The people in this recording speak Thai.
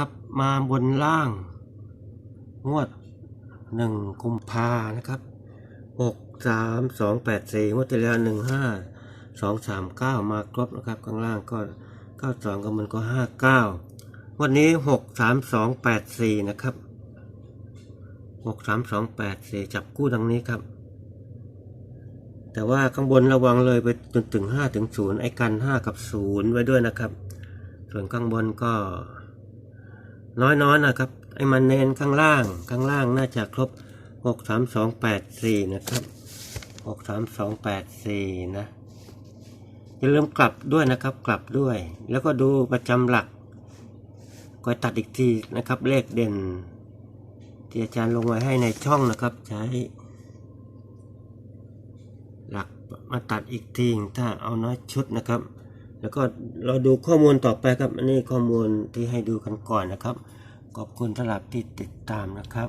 ครับมาบนล่าง งวดหนึ่งกุมภานะครับหกสามสองแปดสี่งวดที่แล้วหนึ่งห้าสองสามเก้ามาครบนะครับข้างล่างก็เก้าสองกับมันก็ห้าเก้าวันนี้หกสามสองแปดสี่นะครับหกสามสองแปดสี่จับกู้ดังนี้ครับ แต่ว่าข้างบนระวังเลยไปจนถึงห้าถึงศูนย์ไอ้กันห้ากับศูนย์ไว้ด้วยนะครับ ส่วนข้างบนก็ น้อยๆนะครับ ไอ้มันเน้นข้างล่าง ข้างล่างน่าจะครบหกสามสองแปดสี่นะครับหกสามสองแปดสี่นะ อย่าลืมกลับด้วยนะครับ กลับด้วย แล้วก็ดูประจำหลักก็ตัดอีกทีนะครับ เลขเด่น ที่อาจารย์ลงไว้ให้ในช่องนะครับ ใช้ หลักมาตัดอีกทีถ้าเอาน้อยชุดนะครับ แล้วก็เราดูข้อมูลต่อไปครับอันนี้ข้อมูลที่ให้ดูกันก่อนนะครับ ขอบคุณสำหรับที่ติดตามนะครับ